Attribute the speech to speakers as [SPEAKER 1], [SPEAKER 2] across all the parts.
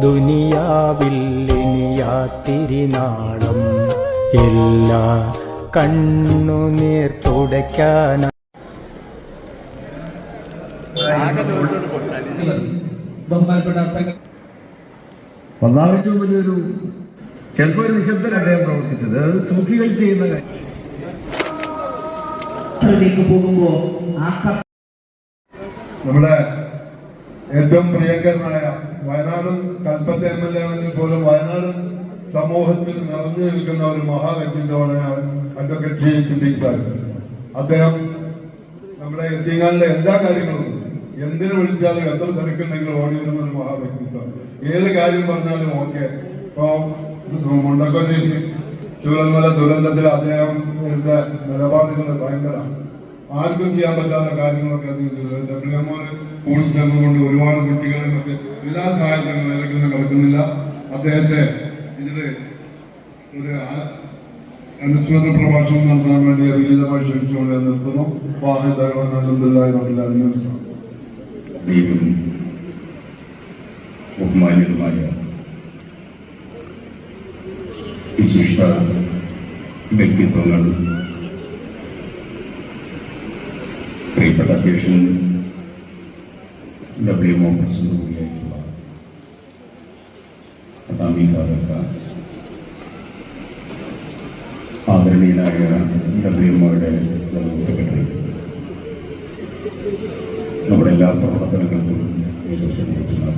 [SPEAKER 1] ദുനിയാവിൽ ഇനിയാത്തിരിനാളം എല്ലാ കണ്ണുനീർ
[SPEAKER 2] അർത്ഥങ്ങൾ
[SPEAKER 3] അള്ളാഹുവിന്റെ വലിയൊരു ചിലപ്പോൾ ഒരു നിശബ്ദൻ അദ്ദേഹം പ്രവർത്തിച്ചത്? അത് സൂഫികൾ ചെയ്യുന്ന കാര്യം.
[SPEAKER 2] പോകുമ്പോ
[SPEAKER 4] നമ്മുടെ ഏറ്റവും പ്രിയങ്കരനായ Wayanad Kalpetta M L A ആണെങ്കിൽ പോലും വയനാട് സമൂഹത്തിൽ നിറഞ്ഞു നിൽക്കുന്ന ഒരു മഹാവ്യക്തിത്വമാണ് അഡ്വക്കേറ്റ് ജി സിദ്ദീഖ് സാഹിബ് അദ്ദേഹം നമ്മുടെ എത്തിങ്ങാലിലെ എല്ലാ കാര്യങ്ങളും എന്തിനു വിളിച്ചാലും എത്ര തിരക്കുണ്ടെങ്കിലും ഓടി വരുന്ന ഒരു മഹാവ്യക്തിത്വം. ഏത് കാര്യം പറഞ്ഞാലും ഓക്കെ. ഇപ്പൊ മുണ്ടക്കൊല്ലി ചൂരന്മല ദുരന്തത്തിൽ അദ്ദേഹം എടുത്ത നിലപാടുകൾ ഭയങ്കര ആർക്കും ചെയ്യാൻ പറ്റാത്ത കാര്യങ്ങളൊക്കെ അദ്ദേഹം ചെയ്തത് ഡബ്ല്യു എം കൂടി ചേർന്നുകൊണ്ട് ഒരുപാട് കുട്ടികളെ മറ്റ് എല്ലാ സഹായങ്ങളും നിലയ്ക്കൊന്നും കിടക്കുന്നില്ല അദ്ദേഹത്തെ ഇതിൽ ഒരു അനുസ്മൃത പ്രഭാഷണം നടത്താൻ വേണ്ടി വിനീതമായി ക്ഷണിച്ചുകൊണ്ട് നിർത്തുന്നു.
[SPEAKER 5] ദൈവം ബഹുമാന്യതുമായ വിശിഷ്ട വ്യക്തിത്വങ്ങൾ പ്രിയപ്പെട്ട അധ്യക്ഷൻ ഡബ്ല്യു എം പ്രസിഡന്റ് കൂടിയായിട്ടുള്ള ആദരണീയനായ ഡബ്ല്യു എമ്മയുടെ സെക്രട്ടറി. നമ്മുടെ എല്ലാ പ്രവർത്തനങ്ങൾക്കും നേതൃത്വം കൊടുക്കുന്ന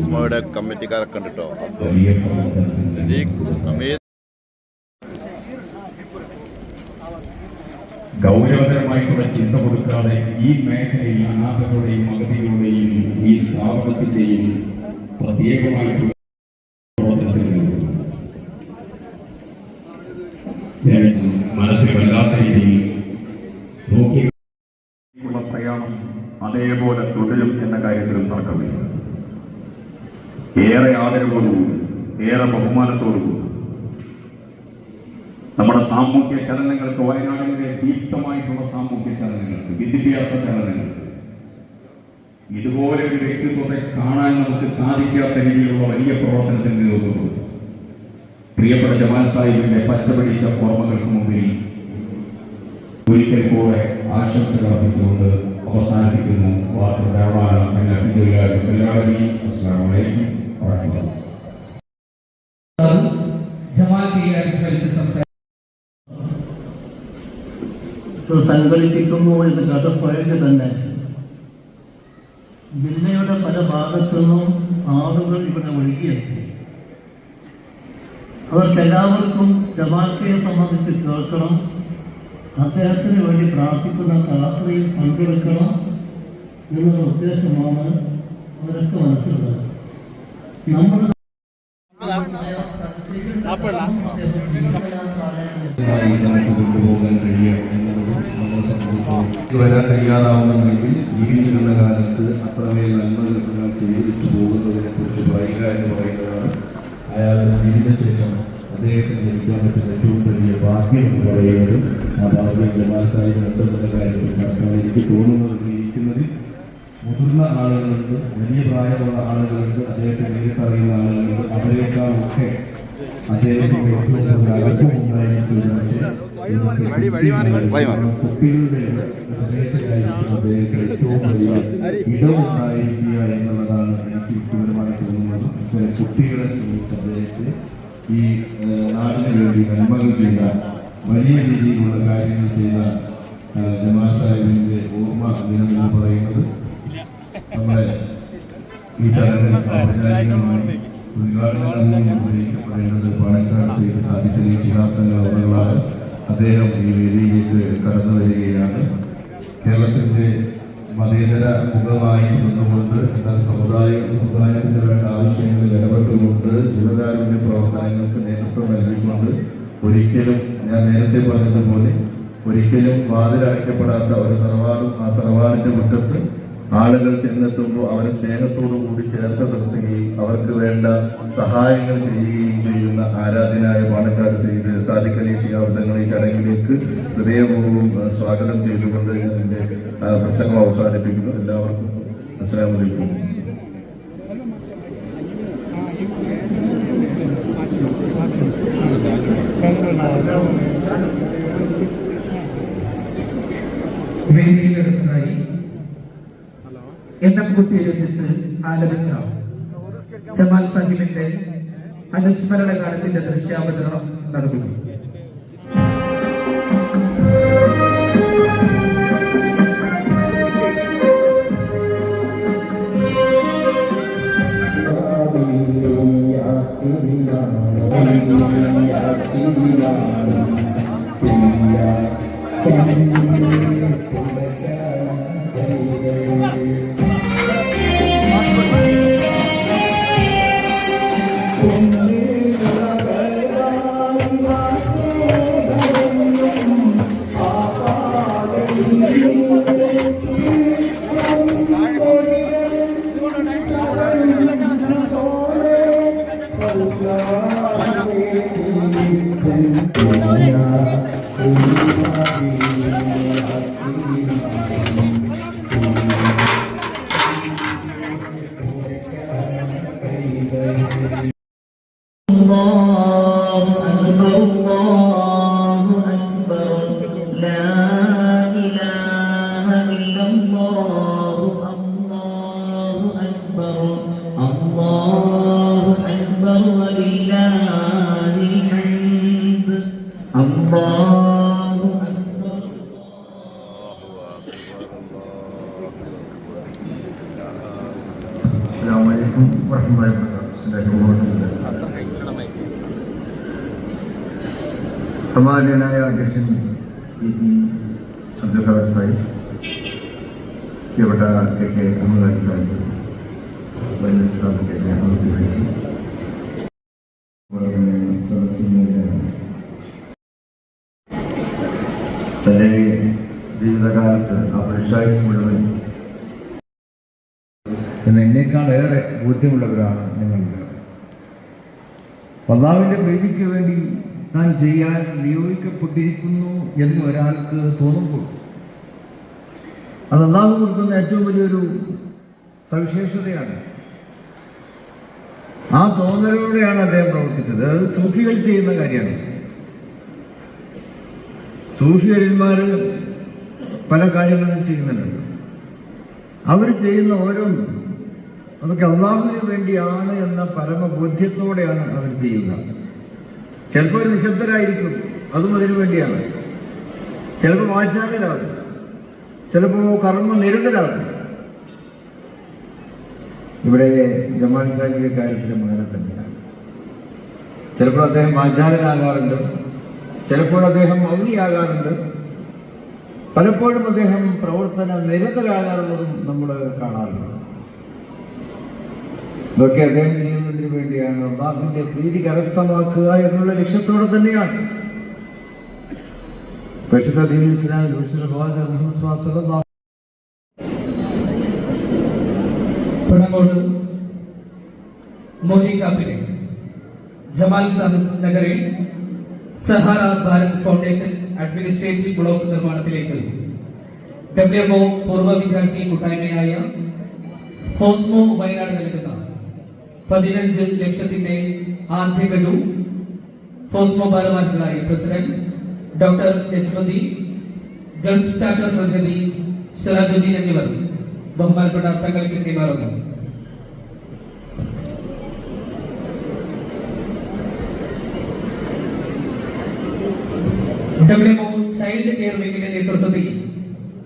[SPEAKER 6] ഈ കോസ്മോയുടെ കമ്മിറ്റിക്കാരൊക്കെ ഉണ്ട് കേട്ടോ
[SPEAKER 5] ഗൗരവതരമായിട്ടുള്ള ചിന്ത കൊടുക്കാതെ ഈ മേഖലയിൽ അനാഥകളുടെയും അഗതികളുടെയും ഈ സ്ഥാപനത്തിന്റെയും പ്രത്യേകമായിട്ടുള്ള മനസ്സിൽ വല്ലാത്ത രീതിയിൽ നോക്കി പ്രയാണം അതേപോലെ തുടരും എന്ന കാര്യത്തിലും തർക്കമില്ല. ഏറെ ആദരവോടുകൂടി ഏറെ ബഹുമാനത്തോടുകൂടി നമ്മുടെ സാമൂഹ്യ ചലനങ്ങൾക്ക് വയനാടിന്റെ ദീപ്തമായിട്ടുള്ള സാമൂഹ്യ ചലനങ്ങൾക്ക് വിദ്യാഭ്യാസ ചലനങ്ങൾക്ക് ഇതുപോലെ ഒരു വ്യക്തിത്വത്തെ കാണാൻ നമുക്ക് സാധിക്കാത്ത രീതിയിലുള്ള വലിയ പ്രവർത്തനത്തിന് നേതൃത്വം പ്രിയപ്പെട്ട ജമാൽ സാഹിബിന്റെ പച്ചപിടിച്ച ഓർമ്മകൾക്ക് മുമ്പിൽ ഒരിക്കൽ കൂടെ ആശംസകൾ അർപ്പിച്ചുകൊണ്ട് അവസാനിപ്പിക്കുന്നു എന്നെ
[SPEAKER 2] കെ അനുസ്മരിച്ച് സംസാരിച്ചു
[SPEAKER 7] ഇത് സങ്കല്പിക്കുമ്പോൾ ഇത് കഥ പഴകി തന്നെ. ജില്ലയുടെ പല ഭാഗത്തു നിന്നും ആളുകൾ ഇവിടെ ഒഴുകിയെത്തി. അവർക്കെല്ലാവർക്കും ജമാക്കയെ സംബന്ധിച്ച് കേൾക്കണം അദ്ദേഹത്തിന് വേണ്ടി പ്രാർത്ഥിക്കുന്ന കാത്രയിൽ പങ്കെടുക്കണം എന്നുള്ള ഉദ്ദേശമാണ്. അവരൊക്കെ മനസ്സിലുള്ളത്.
[SPEAKER 5] നമുക്ക് കൊണ്ടുപോകാൻ കഴിയുക വരാൻ കഴിയാതാവുന്നുണ്ടെങ്കിൽ ജീവിച്ചിരുന്ന കാലത്ത് അത്രമേൽ നന്മകൾ നിങ്ങൾ ചെയ്തിരിച്ചു പോകുന്നതിനെ കുറിച്ച് പറയുക എന്ന് പറയുന്നതാണ് അയാളുടെ ജീവിതശേഷം അദ്ദേഹത്തിന് ലഭിക്കാൻ പറ്റുന്ന ഏറ്റവും വലിയ ഭാഗ്യം എന്ന് പറയുന്നത് ആ ഭാഗ്യം ജമാൽ സാഹിബ് ഉണ്ടെന്നുള്ള കാര്യത്തിൽ എനിക്ക് തോന്നുന്നത് ഇരിക്കുന്നതിൽ മുതിർന്ന ആളുകളുണ്ട് വലിയ പ്രായമുള്ള ആളുകളുണ്ട് അദ്ദേഹത്തെ നേരിട്ടറിയുന്ന ആളുകളുണ്ട്. അവരെക്കാളൊക്കെ അദ്ദേഹത്തിന് ഏറ്റവും കൂടുതൽ അടുപ്പമുണ്ടായിരിക്കും കുട്ടികളുടെ ഹൃദയത്തിലായിരിക്കും അദ്ദേഹത്തിന് ഏറ്റവും വലിയ ഇടമുണ്ടായിരിക്കുക എന്നുള്ളതാണ് എനിക്ക് ഗുരുതരമായി തോന്നുന്നത്. കുട്ടികളെ അദ്ദേഹത്തെ ഈ നാടിന് വേണ്ടി നന്മകൾ ചെയ്ത വലിയ രീതിയിലുള്ള കാര്യങ്ങൾ ചെയ്ത ജമാ സാഹിബിന്റെ ഓർമ്മ ദിനം എന്ന് പറയുന്നത് നമ്മുടെ ഈ ചടങ്ങിൽ ഔപചാരികമായി ഉദ്ഘാടനം നിർവഹിക്കപ്പെടേണ്ടത് പാലക്കാട് ചെയ്ത് അവറുകളാണ് അദ്ദേഹം ഈ വേദിയിലേക്ക് കടന്നു വരികയാണ്. കേരളത്തിന്റെ മതേതര മുഖമായി നിന്നുകൊണ്ട് എന്നാൽ സമുദായ സമുദായത്തിന് വേണ്ട ആവശ്യങ്ങളിൽ ഇടപെട്ടുകൊണ്ട് ജീവകാരുണ്യ പ്രവർത്തനങ്ങൾക്ക് നേതൃത്വം നൽകിക്കൊണ്ട് ഒരിക്കലും ഞാൻ നേരത്തെ പറഞ്ഞതുപോലെ ഒരിക്കലും വാതിലടയ്ക്കപ്പെടാത്ത ഒരു തറവാടും ആ തറവാടിന്റെ മുറ്റത്ത് ആളുകൾ ചെന്നെത്തുമ്പോൾ അവരെ സ്നേഹത്തോടു കൂടി ചേർത്ത് നിർത്തുകയും അവർക്ക് വേണ്ട സഹായങ്ങൾ ചെയ്യുകയും ചെയ്യുന്ന ആരാധനായ പാണക്കാട് ചെയ്ത് സാധിക്കലി ചെയ്യാവുന്ന ഈ ചടങ്ങിലേക്ക് ഹൃദയപൂർവം സ്വാഗതം ചെയ്തുകൊണ്ട് ഞാൻ എന്റെ പ്രസംഗം അവസാനിപ്പിക്കുന്നു. എല്ലാവർക്കും അസ്സാം
[SPEAKER 2] വേദിയിലെടുത്തതായി എണ്ണം കുട്ടി രചിച്ച് ആലപിച്ച ജമാൽ സാഹിബിന്റെ അനുസ്മരണ കാലത്തിന്റെ ദൃശ്യാവതരണം നടക്കുന്നു.
[SPEAKER 7] الله
[SPEAKER 3] സദസ്സിന്റെ തന്റെ ജീവിതകാലത്ത് പുരുഷായുസ് മുഴുവൻ എന്ന് എന്നേക്കാൾ ഏറെ ബോധ്യമുള്ളവരാണ് നിങ്ങൾ അള്ളാവിന്റെ പ്രീതിക്ക് വേണ്ടി താൻ ചെയ്യാൻ നിയോഗിക്കപ്പെട്ടിരിക്കുന്നു എന്ന് ഒരാൾക്ക് തോന്നുമ്പോൾ അത് അള്ളാഹു കൊടുക്കുന്ന ഏറ്റവും വലിയൊരു സവിശേഷതയാണ്. ആ തോന്നലോടെയാണ് അദ്ദേഹം പ്രവർത്തിച്ചത്. അത് സൂഫികൾ ചെയ്യുന്ന കാര്യമാണ്. സൂഫിയന്മാർ പല കാര്യങ്ങളും ചെയ്യുന്നുണ്ട്. അവർ ചെയ്യുന്ന ഓരോന്നും അതൊക്കെ അള്ളാഹുവിന് വേണ്ടിയാണ് എന്ന പരമബോധ്യത്തോടെയാണ് അവർ ചെയ്യുന്നത്. ചിലപ്പോൾ നിശബ്ദരായിരിക്കും അതും അതിനു വേണ്ടിയാണ്. ചിലപ്പോൾ വാചാകരാകും ചിലപ്പോൾ കർമ്മ നിരതരാകും. ഇവിടെ ജമാൽ സാഹിബിന്റെ കാര്യത്തിൽ അങ്ങനെ തന്നെയാണ് ചിലപ്പോൾ അദ്ദേഹം ആചാരനാകാറുണ്ട് ചിലപ്പോൾ അദ്ദേഹം മൗനിയാകാറുണ്ട് പലപ്പോഴും അദ്ദേഹം പ്രവർത്തന നിരതരാകാറുള്ളതും നമ്മൾ കാണാറുണ്ട്. ഇതൊക്കെ അദ്ദേഹം ചെയ്യുന്നതിന് വേണ്ടിയാണ് അള്ളാഹുവിന്റെ പ്രീതി കരസ്ഥമാക്കുക എന്നുള്ള ലക്ഷ്യത്തോടെ തന്നെയാണ്. പരിശുദ്ധ
[SPEAKER 2] മോദി കാപ്പിലെ ജമാൽ സാഹിബ് നഗറിൽ Sahara Bharat foundation administrative block നിർമ്മാണത്തിലേക്ക് WMO പൂർവ്വ വിദ്യാർത്ഥി കൂട്ടായ്മയായ ഫോസ്മോ വയനാട് നൽകുന്ന പതിനഞ്ച് ലക്ഷത്തിന്റെ ആദ്യ ഗഡു ഫോസ്മോ ഭാരവാഹികളായ president doctor Yashwathi Gulf chapter പ്രതിനിധി സിറാജുദ്ദീൻ എന്നിവർ ബഹുമാനപ്പെട്ട തങ്ങൾക്ക് കൈമാറുന്നു ഡബ്ല്യുഎംഒ ചൈൽഡ് കെയർ വിങ്ങിന്റെ നേതൃത്വത്തിൽ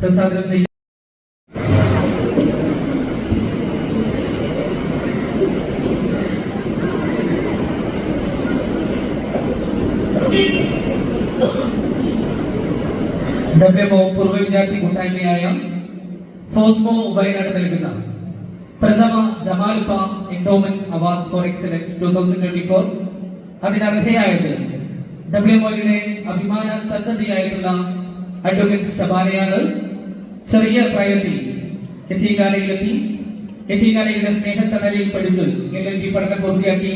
[SPEAKER 2] പ്രസാദനം ചെയ്യും. ഡബ്ല്യുഎംഒ പൂർവ വിദ്യാർത്ഥി കൂട്ടായ്മയായ ഫോസ്മോ വയനാട് നൽകുന്ന പ്രഥമ ജമാൽപ endowment award for excellence two thousand twenty four. അതിനർഹയായിട്ട് ഡബ്ല്യുഎംഒയുടെ അഭിമാന സന്തതിയായിട്ടുള്ള അഡ്വക്കേറ്റ് സബാനയാണ് ചെറിയ പ്രായത്തിൽ എത്തിക്കാലയിലെത്തി എത്തിക്കാലയിലെ സ്നേഹത്തണലിൽ പഠിച്ച് എൽ എൽ പി പഠനം പൂർത്തിയാക്കി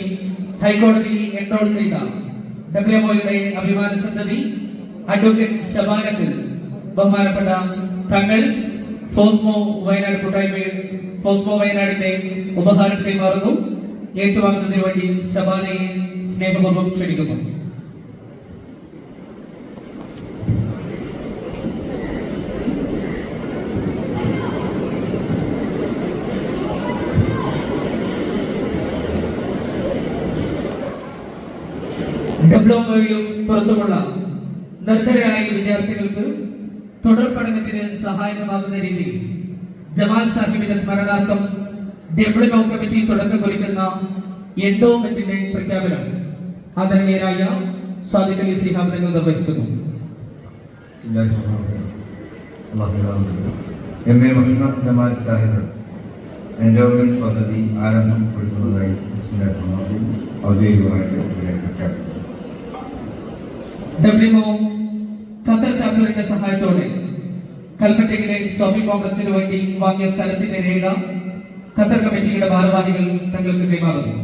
[SPEAKER 2] ഹൈക്കോടതി എൻറോൾ ചെയ്ത ഡബ്ല്യു ഡബ്ല്യുഒയുടെ അഭിമാന സന്തതി അഡ്വക്കേറ്റ് ശബാനക്ക് ബഹുമാനപ്പെട്ട തങ്ങൾ ഫോസ്മോ വയനാട് കൂട്ടായ്മയിൽ ഫോസ്മോ വയനാടിന്റെ ഉപഹാരത്തെ മാറുന്നു ഏറ്റുവാങ്ങുന്നതിന് വേണ്ടി ശബാനയെ സ്നേഹപൂർവം ക്ഷണിക്കുന്നു. ഡിപ്ലോമയിലും പുറത്തുമുള്ള നിർദ്ധരായ വിദ്യാർത്ഥികൾക്ക് തുടർ പഠനത്തിന് സഹായകമാകുന്ന രീതിയിൽ ജമാൽ സാഹിബിന്റെ സ്മരണാർത്ഥം ഡിപ്ലോമ കമ്മിറ്റി തുടക്കം കുറിക്കുന്ന എൻഡോമെന്റിന്റെ പ്രഖ്യാപനം ആദരണീയരായ സാദിഖ് അലി സിഹാബ് നിങ്ങൾ നിർവഹിക്കുന്നു.
[SPEAKER 8] M A Muhammad Jamal Sahib endowment പദ്ധതി ആരംഭം കൊടുക്കുന്നതായി ഔദ്യോഗികമായിട്ട് ഇവിടെ പ്രഖ്യാപിക്കുന്നു
[SPEAKER 2] ഡബ്ല്യുഒ ഖത്തർ ചാപ്റ്ററിന്റെ സഹായത്തോടെ കൽപ്പറ്റയിലെ ഷോപ്പിംഗ് കോംപ്ലക്സിന് വേണ്ടി വാങ്ങിയ സ്ഥലത്തിന്റെ രേഖ ഖത്തർ കമ്മിറ്റിയുടെ ഭാരവാഹികൾ തങ്ങൾക്ക് കൈമാറുന്നു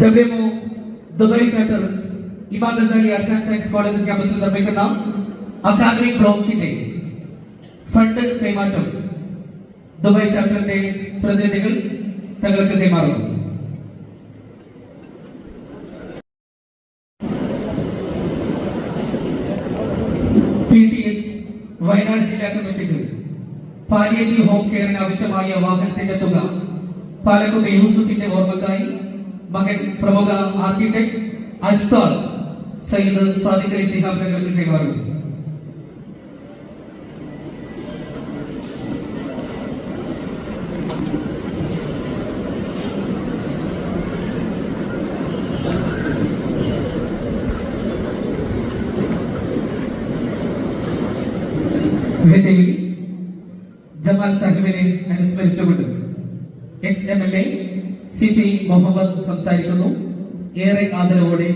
[SPEAKER 2] ഡബ്ല്യുഒ Dubai centre Imam Ghazali arts and science college ക്യാമ്പസിൽ നിർമ്മിക്കുന്ന അക്കാദമിക് ബ്ലോക്കിന്റെ ഫണ്ട് കൈമാറ്റം ദുബായ് ചാപ്റ്ററിന്റെ പ്രതിനിധികൾ തങ്ങൾക്ക് കൈമാറുന്നു പി ടി എച്ച് വയനാട് ജില്ലാ കമ്മിറ്റിക്ക് പാലിയേറ്റീവ് ഹോം കെയറിന് ആവശ്യമായ വാഹനത്തിന്റെ തുക പാലക്കുടി യൂസുഫിന്റെ ഓർമ്മക്കായി മകൻ പ്രമുഖ ആർക്കിടെക്ട് അഷ്താർ സയ്യിദ് സാദിഖ് അലി ശിഹാബ് തങ്ങൾക്ക് കൈമാറുന്നു വേദിയിൽ ജമാൽ സാഹിബിനെ മുഹമ്മദ് സംസാരിക്കുന്നു. ഏറെ ആദരവോടെ.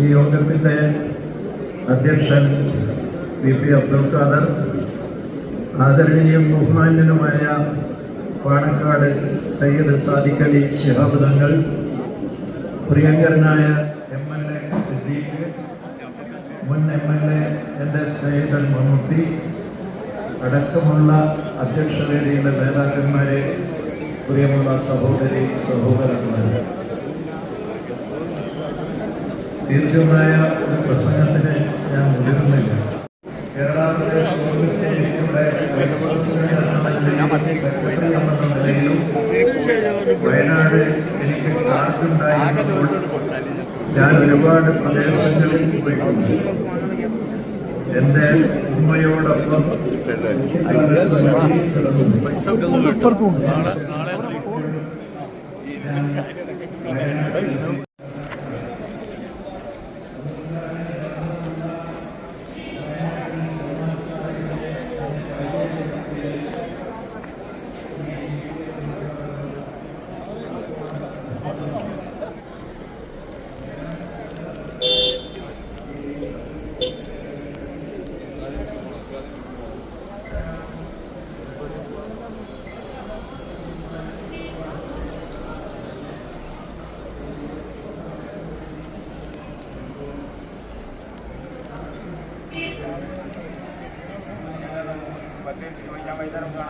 [SPEAKER 8] ഈ യോഗത്തിന്റെ അധ്യക്ഷൻ പി പി അബ്ദുൽ ഖാദർ ആദരണീയം ബഹുമാന്യനുമായ പാണക്കാട് സയ്യിദ് സാദിഖ് അലി ശിഹാബ് തങ്ങൾ പ്രിയങ്കരനായ എം എൽ എ സിദ്ദീഖ് മുൻ എം എൽ എ എന്റെ സയ്യിദ് മമ്മൂട്ടി അടക്കമുള്ള അധ്യക്ഷവേദിയിലെ നേതാക്കന്മാരെ പ്രിയമുള്ള സഹോദരി സഹോദരന്മാരെ. ദീർഘമായ ഒരു പ്രസംഗത്തിന് ഞാൻ മുതിരുന്നില്ല കേരള പ്രദേശ് കോൺഗ്രസ് കമ്മിറ്റിയുടെ വൈസ് പ്രസിഡന്റ് എന്ന നിലയിലും സെക്രട്ടറി എന്ന നിലയിലും വയനാട് എനിക്ക് കാർഡുണ്ടായിരുന്നപ്പോൾ ഞാൻ ഒരുപാട് പ്രദേശങ്ങളിൽ പോയിട്ടുണ്ട്. എന്റെ ഉമ്മയോടൊപ്പം
[SPEAKER 6] vai dar uma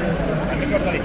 [SPEAKER 6] ഡോറ്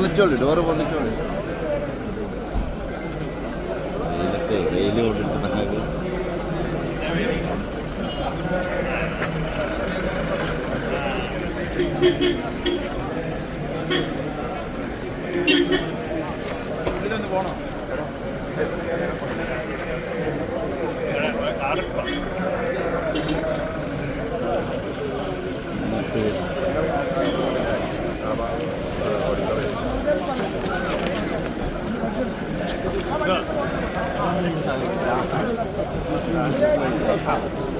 [SPEAKER 6] പൊന്നിച്ചോളി ഡോറ് പൊന്നിച്ചോളി. വെയിലത്തെ വെയിൽ കൊണ്ടിട്ട്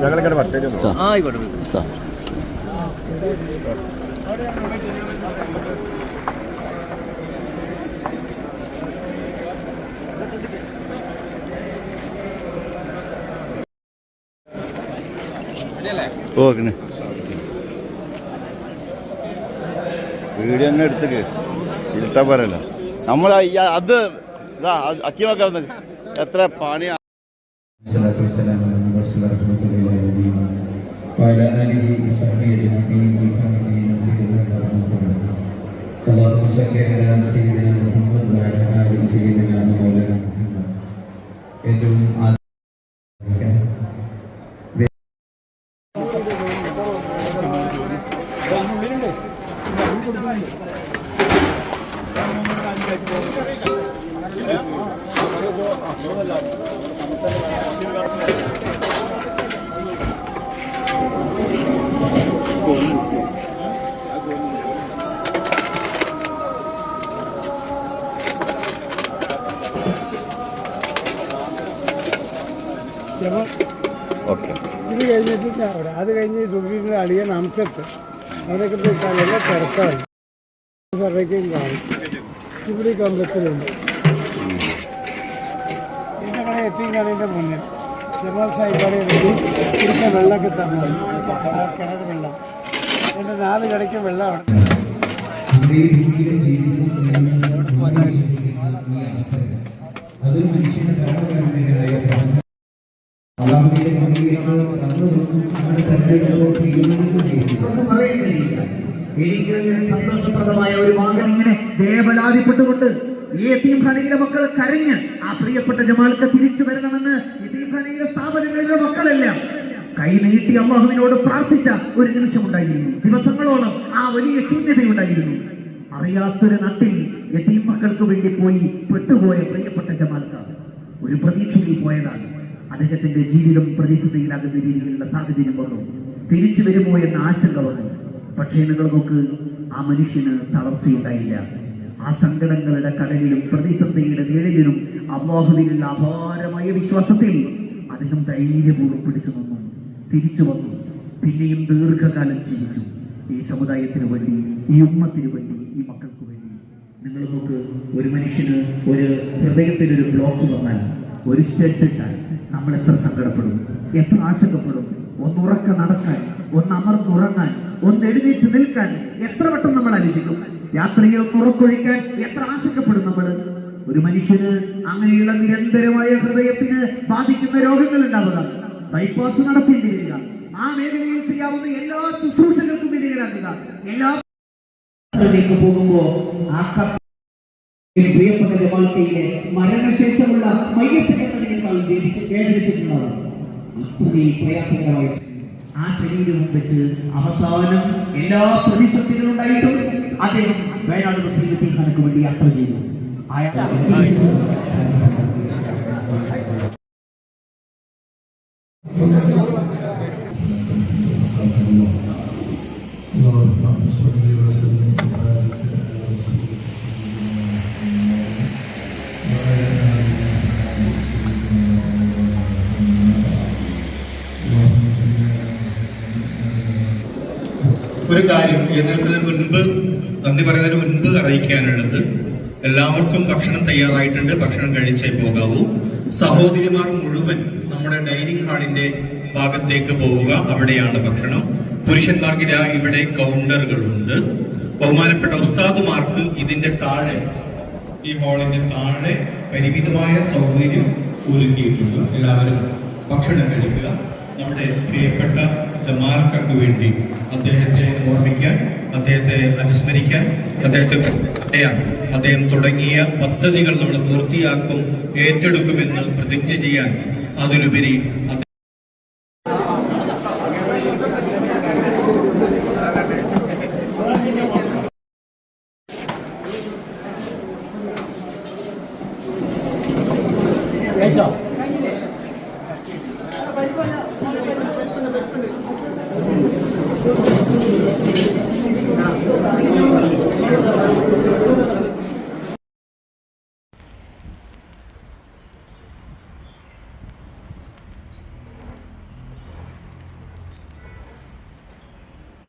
[SPEAKER 3] ഞങ്ങളിങ്ങനെ
[SPEAKER 6] ആയിക്കോട്ടെ ഓക്കെ വീഡിയോ തന്നെ എടുത്തേക്ക് ഇരുട്ടാ പറയല്ലോ നമ്മൾ അത് ഇതാ അക്കിമൊക്കെ എത്ര പണിയാ
[SPEAKER 9] الصلاة والسلام على المرسل رحمة للعالمين وعلى آله وصحبه أجمعين والفائزين بإذن الله اللهم صل على سيدنا محمد وعلى آل سيدنا مولانا محمد ഏറ്റവും ആദ്യം
[SPEAKER 6] ഓക്കെ
[SPEAKER 10] ഇത് കഴിഞ്ഞിട്ട് അവിടെ അത് കഴിഞ്ഞ് സുഖീൻ്റെ അളിയൻ അംശത്ത് അവിടെയൊക്കെ പോയി നല്ല തിരക്കാണ് സർവേക്കും കാണും ഇവിടെ കമ്പത്തിലുണ്ട് ഇതിന്റെ കട എത്തിയും കടയുടെ മുന്നിൽ ജമാൽ സാഹിബാടെ കുടിക്കാൻ വെള്ളമൊക്കെ തന്നു. കിണർ വെള്ളം. എന്റെ നാല് കടയ്ക്ക് വെള്ളം അവിടെ
[SPEAKER 11] എനിക്ക് ഈ യത്തീംഖാനയിലെ മക്കൾ കരഞ്ഞ് ആ പ്രിയപ്പെട്ട ജമാൽക്ക് തിരിച്ചു വരണമെന്ന് യത്തീംഖാനയിലെ സ്ഥാപനങ്ങളിലെ മക്കളെല്ലാം. കൈ നീട്ടി അള്ളാഹുവിനോട് പ്രാർത്ഥിച്ച ഒരു നിമിഷം ഉണ്ടായിരുന്നു ദിവസങ്ങളോളം ആ വലിയ ശൂന്യതയുണ്ടായിരുന്നു. അറിയാത്തൊരു നാട്ടിൽ യത്തീം മക്കൾക്ക് വേണ്ടി പോയി പെട്ടുപോയ പ്രിയപ്പെട്ട ജമാൽക്ക ഒരു പ്രതീക്ഷയിൽ പോയതാണ്. അദ്ദേഹത്തിന്റെ ജീവിതം പ്രതിസന്ധിയിലാകുന്ന രീതിയിലുള്ള സാഹചര്യം വന്നു. തിരിച്ചു വരുമോ എന്ന ആശങ്ക വന്നു. പക്ഷേ നിങ്ങൾ നോക്ക് ആ മനുഷ്യന് തളർച്ചയുണ്ടായില്ല. ആ സങ്കടങ്ങളുടെ കടലിലും പ്രതിസന്ധിയുടെ നിഴലിലും അള്ളാഹുവിലുള്ള അപാരമായ വിശ്വാസത്തിൽ അദ്ദേഹം ധൈര്യപൂർവം പിടിച്ചു നിന്നു തിരിച്ചു വന്നു. പിന്നെയും ദീർഘകാലം ജീവിച്ചു. ഈ സമുദായത്തിന് വേണ്ടി ഈ ഉമ്മത്തിന് വേണ്ടി ഈ മക്കൾക്ക് വേണ്ടി. നിങ്ങൾ നോക്ക് ഒരു മനുഷ്യന് ഒരു ഹൃദയത്തിൽ ഒരു ബ്ലോക്ക് വന്നാൽ ഒരു സ്റ്റെഡ് ഇട്ടാൽ നമ്മൾ എത്ര സങ്കടപ്പെടും. എത്ര ആശങ്കപ്പെടും. ഒന്ന് ഉറക്ക നടക്കാൻ ഒന്ന് അമർന്നുറങ്ങാൻ ഒന്ന് എഴുന്നേറ്റ് നിൽക്കാൻ എത്ര വട്ടം നമ്മൾ ആലോചിക്കും? യാത്രയിൽ തുറക്കൊഴിക്കാൻ എത്ര ആശങ്കപ്പെടും നമ്മൾ ഒരു മനുഷ്യന് അങ്ങനെയുള്ള നിരന്തരമായ ഹൃദയത്തിന് ബാധിക്കുന്ന രോഗങ്ങൾ ഉണ്ടാവുക ബൈപ്പാസ് നടത്തിയിരിക്കുക ആ മേഖലയിൽ ചെയ്യാവുന്ന എല്ലാ ശുശ്രൂഷകൾക്കും വിധേയരാക്കുക എല്ലാ പോകുമ്പോ ആ പ്രിയപ്പെട്ട ജമാൽക്കയിലെ മരണശേഷമുള്ള വേദനിച്ചിട്ടുണ്ടാവും അത്രയും പ്രയാസകരമായ ആ ശരീരവും വെച്ച് അവസാനം എല്ലാ പ്രതിസന്ധികളും ഉണ്ടായിട്ടും അദ്ദേഹം വയനാട് മുസ്ലിം തനക്ക് വേണ്ടി യാത്ര ചെയ്തു
[SPEAKER 12] ഒരു കാര്യം എഴുന്നേൽക്കുന്നതിന് മുൻപ് നന്ദി പറയുന്നതിന് മുൻപ് അറിയിക്കാനുള്ളത് എല്ലാവർക്കും ഭക്ഷണം തയ്യാറായിട്ടുണ്ട് ഭക്ഷണം കഴിച്ചേ പോകാവൂ. സഹോദരിമാർ മുഴുവൻ നമ്മുടെ ഡൈനിങ് ഹാളിന്റെ ഭാഗത്തേക്ക് പോവുക അവിടെയാണ് ഭക്ഷണം. പുരുഷന്മാർക്ക് ഇവിടെ കൗണ്ടറുകളുണ്ട്. ബഹുമാനപ്പെട്ട ഉസ്താദുമാർക്ക് ഇതിന്റെ താഴെ ഈ ഹാളിന്റെ താഴെ പരിമിതമായ സൗകര്യം ഒരുക്കിയിട്ടുണ്ട്. എല്ലാവരും ഭക്ഷണം കഴിക്കുക. നമ്മുടെ പ്രിയപ്പെട്ട ജമാൽക്കൾക്ക് വേണ്ടി അദ്ദേഹത്തെ ഓർമ്മിക്കാൻ അദ്ദേഹത്തെ അനുസ്മരിക്കാൻ അദ്ദേഹത്തെ അദ്ദേഹം തുടങ്ങിയ പദ്ധതികൾ നമ്മൾ പൂർത്തിയാക്കും ഏറ്റെടുക്കുമെന്ന് പ്രതിജ്ഞ ചെയ്യാൻ അതിലുപരി